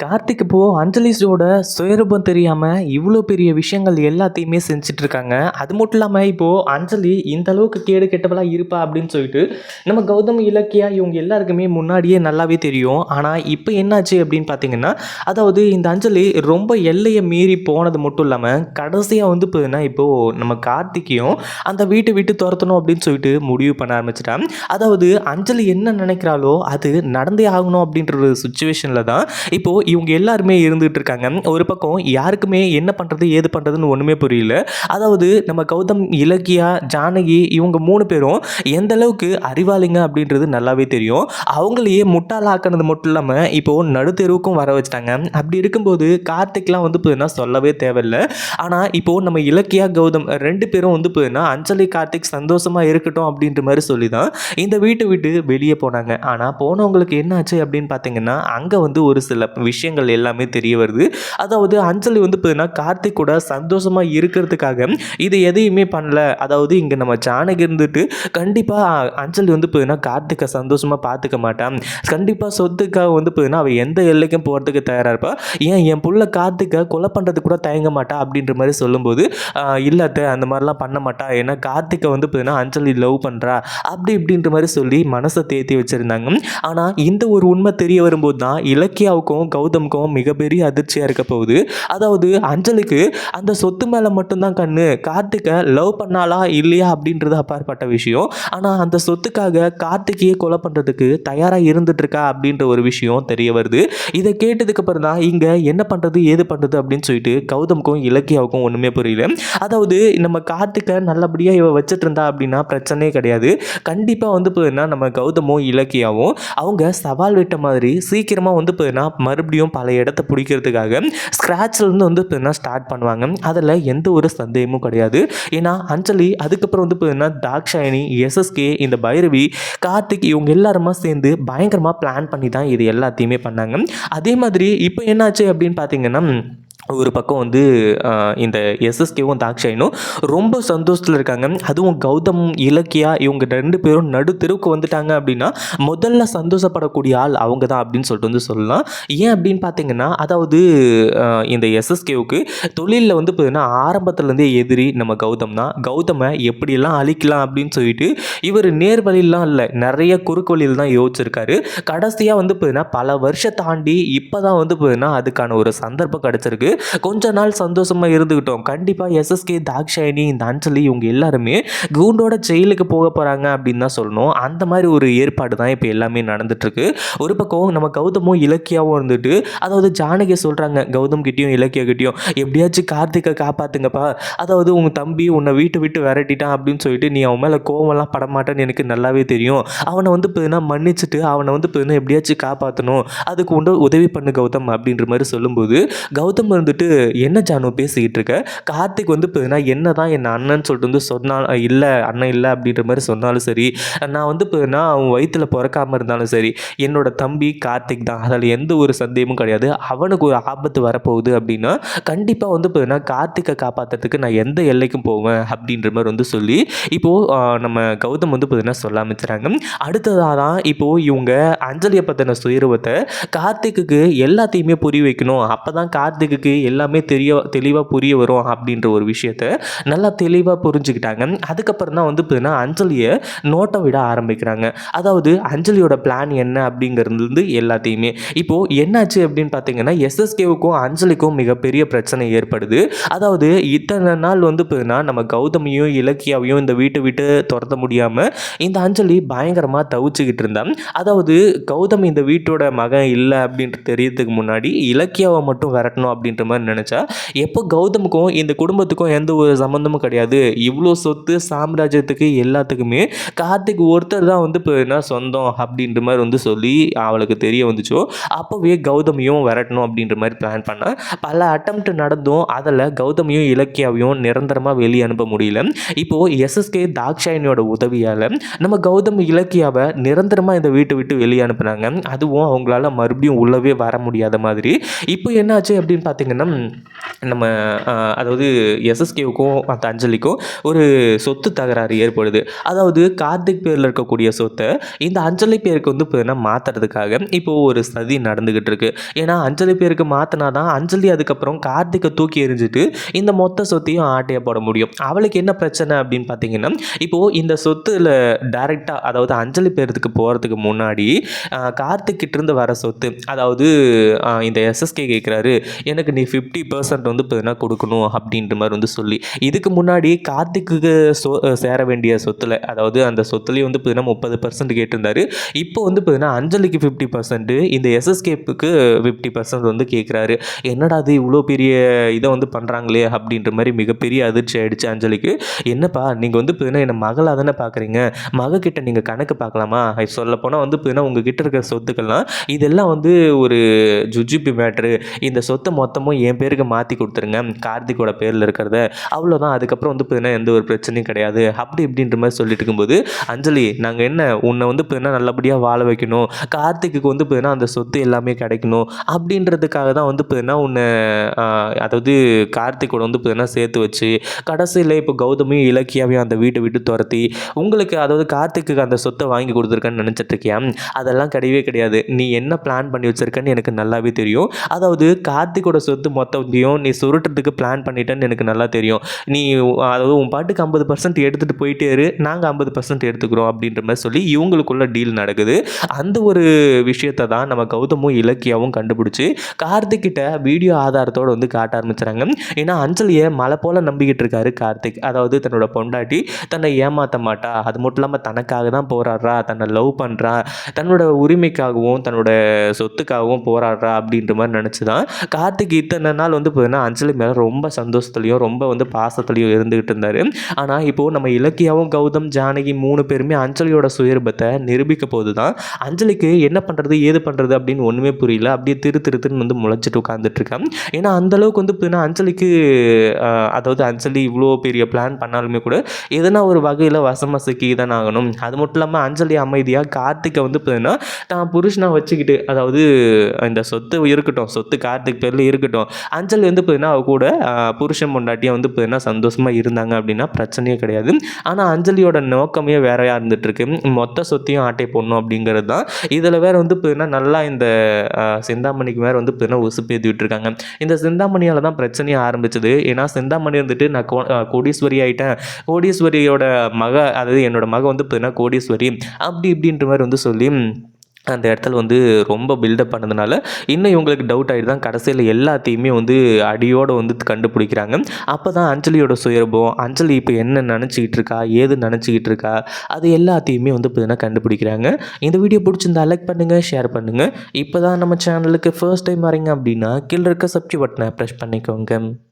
கார்த்திக் இப்போ அஞ்சலிஸோட சுயரூபம் தெரியாமல் இவ்வளோ பெரிய விஷயங்கள் எல்லாத்தையுமே செஞ்சுட்டு இருக்காங்க அது மட்டும் இல்லாமல் இப்போது அஞ்சலி இந்த அளவுக்கு கேடு கெட்டவளா இருப்பா அப்படின்னு சொல்லிட்டு நம்ம கௌதம் இலக்கியா இவங்க எல்லாருக்குமே முன்னாடியே நல்லாவே தெரியும். ஆனால் இப்போ என்னாச்சு அப்படின்னு பார்த்தீங்கன்னா அதாவது இந்த அஞ்சலி ரொம்ப எல்லையை மீறி போனது மட்டும் இல்லாமல் கடைசியாக வந்து போதுன்னா இப்போது நம்ம கார்த்திக்கையும் அந்த வீட்டை விட்டு துரத்தணும் அப்படின்னு சொல்லிட்டு முடிவு பண்ண ஆரம்பிச்சிட்டான் அதாவது அஞ்சலி என்ன நினைக்கிறாளோ அது நடந்தே ஆகணும் அப்படின்ற ஒரு சுச்சுவேஷனில் தான் இப்போது இவங்க எல்லாருமே இருந்துகிட்டு இருக்காங்க. ஒரு பக்கம் யாருக்குமே என்ன பண்ணுறது ஏது பண்ணுறதுன்னு ஒன்றுமே புரியல. அதாவது நம்ம கௌதம் இலக்கியா ஜானகி இவங்க மூணு பேரும் எந்த அளவுக்கு அறிவாளிங்க அப்படின்றது நல்லாவே தெரியும். அவங்களையே முட்டாளாக்குனது மட்டும் இல்லாமல் இப்போது நடுத்தெருவுக்கும் வர வச்சிட்டாங்க. அப்படி இருக்கும்போது கார்த்திக்லாம் வந்து போதுன்னா சொல்லவே தேவையில்லை. ஆனால் இப்போது நம்ம இலக்கியா கௌதம் ரெண்டு பேரும் வந்து போதுன்னா அஞ்சலி கார்த்திக் சந்தோஷமாக இருக்கட்டும் அப்படின்ற மாதிரி சொல்லி தான் இந்த வீட்டை விட்டு வெளியே போனாங்க. ஆனால் போனவங்களுக்கு என்னாச்சு அப்படின்னு பார்த்தீங்கன்னா அங்கே வந்து ஒரு சில விஷயம் விஷயங்கள் எல்லாமே தெரிய வருது. அதாவது அஞ்சலி வந்து பார்த்தீங்கன்னா கார்த்திக் கூட சந்தோஷமாக இருக்கிறதுக்காக இது எதையுமே பண்ணல. அதாவது இங்கே நம்ம ஜானகி இருந்துட்டு கண்டிப்பாக அஞ்சலி வந்து பார்த்தீங்கன்னா கார்த்திகை சந்தோஷமாக பார்த்துக்க மாட்டான். கண்டிப்பாக சொத்துக்காக வந்து பார்த்தீங்கன்னா அவள் எந்த எல்லைக்கும் போகிறதுக்கு தயாராக இருப்பா. ஏன் என் புள்ள கார்த்திகை கொலை பண்ணுறதுக்கு கூட தயங்க மாட்டா அப்படின்ற மாதிரி சொல்லும்போது இல்லாத அந்த மாதிரிலாம் பண்ண மாட்டா. ஏன்னா கார்த்திகை வந்து பார்த்தீங்கன்னா அஞ்சலி லவ் பண்ணுறா அப்படி இப்படின்ற மாதிரி சொல்லி மனசை தேத்தி வச்சுருந்தாங்க. ஆனால் இந்த ஒரு உண்மை தெரிய வரும்போது தான் இலக்கியாவுக்கும் கௌதமுக்கும் மிகப்பெரிய அதிர்ச்சியாக இருக்க போகுது. அதாவது அஞ்சலிக்கு அந்த சொத்து மேலே மட்டும்தான் கண்ணு. கார்த்திகை லவ் பண்ணாலா இல்லையா அப்படின்றது அப்பாற்பட்ட விஷயம். ஆனால் அந்த சொத்துக்காக கார்த்திகையே கொலை பண்ணுறதுக்கு தயாராக இருந்துட்டுருக்கா அப்படின்ற ஒரு விஷயம் தெரிய வருது. இதை கேட்டதுக்கு அப்புறம் தான் இங்கே என்ன பண்ணுறது ஏது பண்ணுறது அப்படின்னு சொல்லிட்டு கௌதமுக்கும் இலக்கியாவுக்கும் ஒன்றுமே புரியல. அதாவது நம்ம கார்த்திகை நல்லபடியாக இவ வச்சுட்டு இருந்தா அப்படின்னா பிரச்சனையே கிடையாது. கண்டிப்பாக வந்து போதுன்னா நம்ம கௌதமும் இலக்கியாவும் அவங்க சவால் விட்ட மாதிரி சீக்கிரமாக வந்து போதுன்னா மறுபடியும் பல இடத்த பிடிக்கிறதுக்காக. ஸ்க்ராட்ச்லேருந்து வந்து பார்த்தீங்கன்னா ஸ்டார்ட் பண்ணுவாங்க. அதில் எந்த ஒரு சந்தேகமும் கிடையாது. ஏன்னா அஞ்சலி அதுக்கப்புறம் வந்து பார்த்தீங்கன்னா தாக்ஷாயினி எஸ்எஸ்கே இந்த பைரவி கார்த்திக் இவங்க எல்லாருமா சேர்ந்து பயங்கரமாக பிளான் பண்ணி தான் இது எல்லாத்தையுமே பண்ணாங்க. அதே மாதிரி இப்போ என்னாச்சு அப்படின்னு பார்த்தீங்கன்னா ஒரு பக்கம் வந்து இந்த எஸ்எஸ்கேவும் தாக்ஷாயினும் ரொம்ப சந்தோஷத்தில் இருக்காங்க. அதுவும் கௌதம் இலக்கியா இவங்க ரெண்டு பேரும் நடு தெருவுக்கு வந்துட்டாங்க அப்படின்னா முதல்ல சந்தோஷப்படக்கூடிய ஆள் அவங்க தான் அப்படின்னு சொல்லிட்டு வந்து சொல்லலாம். ஏன் அப்படின்னு பார்த்தீங்கன்னா அதாவது இந்த எஸ்எஸ்கேவுக்கு தொழிலில் வந்து பார்த்தீங்கன்னா ஆரம்பத்துலேருந்தே எதிரி நம்ம கௌதம் தான். கௌதமை எப்படியெல்லாம் அழிக்கலாம் அப்படின்னு சொல்லிட்டு இவர் நேர் வழியெல்லாம் இல்லை நிறைய குறுக்கு வழியில் தான் யோசிச்சிருக்காரு. கடைசியாக வந்து பார்த்தீங்கன்னா பல வருஷம் தாண்டி இப்போ தான் வந்து பார்த்தீங்கன்னா அதுக்கான ஒரு சந்தர்ப்பம் கிடச்சிருக்கு. கொஞ்ச நாள் சந்தோஷமாக இருந்துக்கிட்டோம் கண்டிப்பாக எஸ்எஸ்கே தாக்ஷாயினி இந்த அஞ்சலி இவங்க எல்லாருமே கூண்டோட ஜெயிலுக்கு போக போகிறாங்க அப்படின்னு தான் சொல்லணும். அந்த மாதிரி ஒரு ஏற்பாடு தான் இப்போ எல்லாமே நடந்துட்டுருக்கு. ஒரு பக்கம் நம்ம கௌதமும் இலக்கியாவும் இருந்துட்டு அதாவது ஜானகி சொல்கிறாங்க கௌதம் கிட்டேயும் இலக்கியா கிட்டேயும் எப்படியாச்சும் கார்த்திகை காப்பாற்றுங்கப்பா அதாவது உங்கள் தம்பி உன்னை வீட்டை விட்டு விரட்டிட்டான் அப்படின்னு சொல்லிட்டு நீ அவன் மேலே கோவம்லாம் படமாட்டேன்னு எனக்கு நல்லாவே தெரியும். அவனை வந்து இப்போ மன்னிச்சுட்டு அவனை வந்து இப்போ எப்படியாச்சும் காப்பாற்றணும் அதுக்கு உண்டு உதவி பண்ணு கௌதம் அப்படின்ற மாதிரி சொல்லும்போது கௌதம் வந்துட்டு என்ன ஜானு பேசிக்கிட்டு இருக்க கார்த்திக் வந்து இப்போ என்ன தான் என் அண்ணன் சொல்லிட்டு வந்து சொன்னால் இல்லை அண்ணன் இல்லை அப்படின்ற மாதிரி சொன்னாலும் சரி நான் வந்து இப்போ அவன் வயிற்றில் பிறக்காமல் இருந்தாலும் சரி என்னோட தம்பி கார்த்திக் தான். அதில் எந்த ஒரு சந்தேகமும் கிடையாது. அவனுக்கு ஒரு ஆபத்து வரப்போகுது அப்படின்னா கண்டிப்பாக வந்து இப்போ கார்த்திகை காப்பாற்றுறதுக்கு நான் எந்த எல்லைக்கும் போவேன் அப்படின்ற மாதிரி வந்து சொல்லி இப்போது நம்ம கௌதம் வந்து பார்த்தீங்கன்னா சொல்ல ஆரம்பிச்சுறாங்க. அடுத்ததாக தான் இப்போது இவங்க அஞ்சலியை பற்றின சுயரூபத்தை கார்த்திக்குக்கு எல்லாத்தையுமே புரிய வைக்கணும். அப்போ தான் கார்த்திக்குக்கு எல்லாமே தெரிய தெளிவாக புரிய வரும் அப்படின்ற ஒரு விஷயத்த நல்லா தெளிவாக புரிஞ்சுக்கிட்டாங்க. அதுக்கப்புறம் தான் வந்து பார்த்தீங்கன்னா அஞ்சலியை நோட்டை விட ஆரம்பிக்கிறாங்க. அதாவது அஞ்சலியோட பிளான் என்ன அப்படிங்கிறது எல்லாத்தையுமே. இப்போது என்னாச்சு அப்படின்னு பார்த்தீங்கன்னா எஸ்எஸ்கேவுக்கும் அஞ்சலிக்கும் மிகப்பெரிய பிரச்சனை ஏற்படுது. அதாவது இத்தனை நாள் வந்து பார்த்தீங்கன்னா நம்ம கௌதமியும் இலக்கியாவையும் இந்த வீட்டை விட்டு துரத்த முடியாமல் இந்த அஞ்சலி பயங்கரமாக தவிச்சுக்கிட்டு இருந்தான் அதாவது கௌதம் இந்த வீட்டோட மகன் இல்லை அப்படின்ட்டு தெரியறதுக்கு முன்னாடி இலக்கியாவை மட்டும் விரட்டணும் அப்படின்ற மாதிரி நினச்சா எப்போ கௌதமுக்கும் இந்த குடும்பத்துக்கும் எந்த ஒரு சம்மந்தமும் கிடையாது. இவ்வளோ சொத்து சாம்ராஜ்யத்துக்கு எல்லாத்துக்குமே கார்த்திக் ஒருத்தர் தான் வந்து இப்போ என்ன சொந்தம் அப்படின்ற மாதிரி வந்து சொல்லி அவளுக்கு தெரிய வந்துச்சோ அப்போவே கௌதமியும் விரட்டணும் அப்படின்ற மாதிரி பிளான் பண்ணால் பல அட்டம்ப்ட் நடந்தும் அதில் கௌதமியும் இலக்கியாவையும் நிரந்தரமாக வெளியே அனுப்ப முடியல. இப்போது எஸ்எஸ்கே தாக்ஷாயினியோட உதவியால் நம்ம கௌதம் இலக்கியாவை நிரந்தரமாக இந்த வீட்டை விட்டு வெளியே அனுப்புனாங்க. அதுவும் அவங்களால மறுபடியும் உள்ளவே வர முடியாத மாதிரி. இப்போ என்னாச்சு அப்படின்னு பார்த்தீங்கன்னா பார்த்தீங்கன்னா நம்ம அதாவது எஸ்எஸ்கேவுக்கும் மற்ற அஞ்சலிக்கும் ஒரு சொத்து தகராறு ஏற்படுது. அதாவது கார்த்திக் பேரில் இருக்கக்கூடிய சொத்தை இந்த அஞ்சலி பேருக்கு வந்து பார்த்தீங்கன்னா மாற்றுறதுக்காக இப்போது ஒரு சதி நடந்துக்கிட்டு இருக்கு ஏன்னா அஞ்சலி பேருக்கு மாற்றினா தான் அஞ்சலி அதுக்கப்புறம் கார்த்திகை தூக்கி எறிஞ்சிட்டு இந்த மொத்த சொத்தையும் ஆட்டையை போட முடியும். அவளுக்கு என்ன பிரச்சனை அப்படின்னு பார்த்தீங்கன்னா இப்போது இந்த சொத்துல டைரெக்டாக அதாவது அஞ்சலி பேருக்கு போகிறதுக்கு முன்னாடி ஆஹ், கார்த்திக் வர சொத்து அதாவது இந்த எஸ்எஸ்கே கேட்குறாரு எனக்கு நீ ஃபிஃப்டி பர்சன்ட் வந்து பார்த்தீங்கன்னா கொடுக்கணும் அப்படின்ற மாதிரி வந்து சொல்லி இதுக்கு முன்னாடி கார்த்திக்கு சொ சேர வேண்டிய சொத்துல அதாவது அந்த சொத்துலேயும் வந்து பார்த்தீங்கன்னா முப்பது பர்சன்ட் கேட்டிருந்தாரு. இப்போ வந்து பார்த்தீங்கன்னா அஞ்சலிக்கு ஃபிஃப்டி பர்சன்ட்டு இந்த எஸ்எஸ்கேப்புக்கு ஃபிஃப்டி பர்சன்ட் வந்து கேட்குறாரு என்னடா அது இவ்வளோ பெரிய இதை வந்து பண்ணுறாங்களே அப்படின்ற மாதிரி மிகப்பெரிய அதிர்ச்சி ஆயிடுச்சு அஞ்சலிக்கு. என்னப்பா நீங்கள் வந்து பார்த்தீங்கன்னா என்னை மகளாக தானே பார்க்குறீங்க மகக்கிட்ட நீங்கள் கணக்கு பார்க்கலாமா? சொல்லப்போனால் வந்து பார்த்தீங்கன்னா உங்ககிட்ட இருக்கிற சொத்துக்கள்லாம் இதெல்லாம் வந்து ஒரு ஜுஜிபி மேட்ரு இந்த சொத்தை மொத்தமும் என் பேருக்கு மாற்றி கொடுத்துருங்க. கார்த்திகோட பேரில் இருக்கிறத. அவ்வளோதான் அதுக்கப்புறம் வந்து பார்த்தீங்கன்னா எந்த ஒரு பிரச்சனையும் கிடையாது. அப்படி இப்படின்ற மாதிரி சொல்லிட்டு இருக்கும்போது அஞ்சலி நாங்கள் என்ன உன்னை வந்து பார்த்தீங்கன்னா நல்லபடியாக வாழ வைக்கணும். கார்த்திக்கு வந்து பார்த்தீங்கன்னா அந்த சொத்து எல்லாமே கிடைக்கணும். அப்படின்றதுக்காக தான் வந்து பார்த்தீங்கன்னா உன்னை அதாவது கார்த்திகோட வந்து பார்த்தீங்கன்னா சேர்த்து வச்சு கடைசியில் இப்போ கௌதமியும் இலக்கியாவையும் அந்த வீட்டை விட்டு துரத்தி உங்களுக்கு அதாவது கார்த்திக்கு அந்த சொத்தை வாங்கி கொடுத்துருக்கேன்னு நினச்சிட்ருக்கியா அதெல்லாம் கிடையவே கிடையாது. நீ என்ன பிளான் பண்ணி வச்சிருக்கன்னு எனக்கு நல்லாவே தெரியும். அதாவது கார்த்திகோட சொத்து மொத்தத்தையும் நீ சுருட்டுறதுக்கு பிளான் பண்ணிட்டேன்னு எனக்கு நல்லா தெரியும். நீ அதாவது உன் பாட்டுக்கு ஐம்பது பர்சன்ட் எடுத்துகிட்டு போயிட்டே இரு நாங்கள் ஐம்பது பர்சன்ட் எடுத்துக்கிறோம் அப்படின்ற மாதிரி சொல்லி இவங்களுக்குள்ள டீல் நடக்குது. அந்த ஒரு விஷயத்தை தான் நம்ம கௌதமும் இலக்கியாவும் கண்டுபிடிச்சி கார்த்திக்கிட்ட வீடியோ ஆதாரத்தோடு வந்து காட்ட ஆரம்பிச்சுறாங்க. ஏன்னா அஞ்சலியை மலை போல் நம்பிக்கிட்டு இருக்காரு கார்த்திக். அதாவது தன்னோட பொண்டாட்டி தன்னை ஏமாற்ற மாட்டா. அது மட்டும் இல்லாமல் தனக்காக தான் போராடுறா தன்னை லவ் பண்ணுறா தன்னோட உரிமைக்காகவும் தன்னோட சொத்துக்காகவும் போராடுறா அப்படின்ற மாதிரி நினச்சி தான் கார்த்திக் இத்தனை நாள் வந்து பார்த்தீங்கன்னா அஞ்சலி மேலே ரொம்ப சந்தோஷத்துலையும் ரொம்ப வந்து பாசத்துலையும் இருந்துகிட்டு இருந்தார். ஆனால் இப்போது நம்ம இலக்கியாவும் கௌதம் ஜானகி மூணு பேருமே அஞ்சலியோட சுயரூபத்தை நிரூபிக்க போது தான் அஞ்சலிக்கு என்ன பண்ணுறது ஏது பண்ணுறது அப்படின்னு ஒன்றுமே புரியல. அப்படியே திரு திரு திருன்னு வந்து முளைச்சிட்டு உட்காந்துட்ருக்கேன் ஏன்னா அந்த அளவுக்கு வந்து பார்த்தீங்கன்னா அஞ்சலிக்கு அதாவது அஞ்சலி இவ்வளோ பெரிய பிளான் பண்ணாலுமே கூட எதனா ஒரு வகையில் வசமாக சிக்கி தான் ஆகணும். அது மட்டும் இல்லாமல் அஞ்சலி அமைதியாக கார்த்திகை வந்து பார்த்தீங்கன்னா தான் புருஷனாக வச்சுக்கிட்டு அதாவது இந்த சொத்து இருக்கட்டும் சொத்து கார்த்திக் பேரில் இருக்கட்டும் அஞ்சல் வந்து பார்த்தீங்கன்னா அவ கூட புருஷன் பொண்டாட்டியாக வந்து பார்த்தீங்கன்னா சந்தோஷமாக இருந்தாங்க அப்படின்னா பிரச்சனையே கிடையாது. ஆனால் அஞ்சலியோட நோக்கமே வேறையாக இருந்துட்டு மொத்த சொத்தையும் ஆட்டை போடணும் அப்படிங்கிறது தான். இதில் வேறு வந்து பார்த்தீங்கன்னா நல்லா இந்த செந்தாமணிக்கு சிந்தாமணிக்கு வந்து பார்த்தீங்கன்னா உசுப்பேத்தி விட்டுருக்காங்க. இந்த சிந்தாமணியால் தான் பிரச்சனையே ஆரம்பிச்சது. ஏன்னா சிந்தாமணி வந்துட்டு நான் கோ- கோடீஸ்வரி ஆகிட்டேன் கோடீஸ்வரியோட மக அதாவது என்னோட மக வந்து பார்த்தீங்கன்னா கோடீஸ்வரி. அப்படி இப்படின்ற மாதிரி வந்து சொல்லி அந்த இடத்துல வந்து ரொம்ப பில்டப் பண்ணதுனால இன்னும் இவங்களுக்கு டவுட் ஆகிட்டு தான் கடைசியில் எல்லாத்தையுமே வந்து அடியோடு வந்து கண்டுபிடிக்கிறாங்க. அப்போ தான் அஞ்சலியோட சுயரூபம் அஞ்சலி இப்போ என்ன நினச்சிக்கிட்டு இருக்கா ஏது நினச்சிக்கிட்டு இருக்கா அது எல்லாத்தையுமே வந்து இப்போ கண்டுபிடிக்கிறாங்க. இந்த வீடியோ பிடிச்சிருந்தா லைக் பண்ணுங்கள் ஷேர் பண்ணுங்கள் இப்போ தான் நம்ம சேனலுக்கு ஃபர்ஸ்ட் டைம் வரீங்க அப்படின்னா கீழே இருக்க சப்ஸ்கிரைப் பட்டனை ப்ரெஸ் பண்ணிக்கோங்க.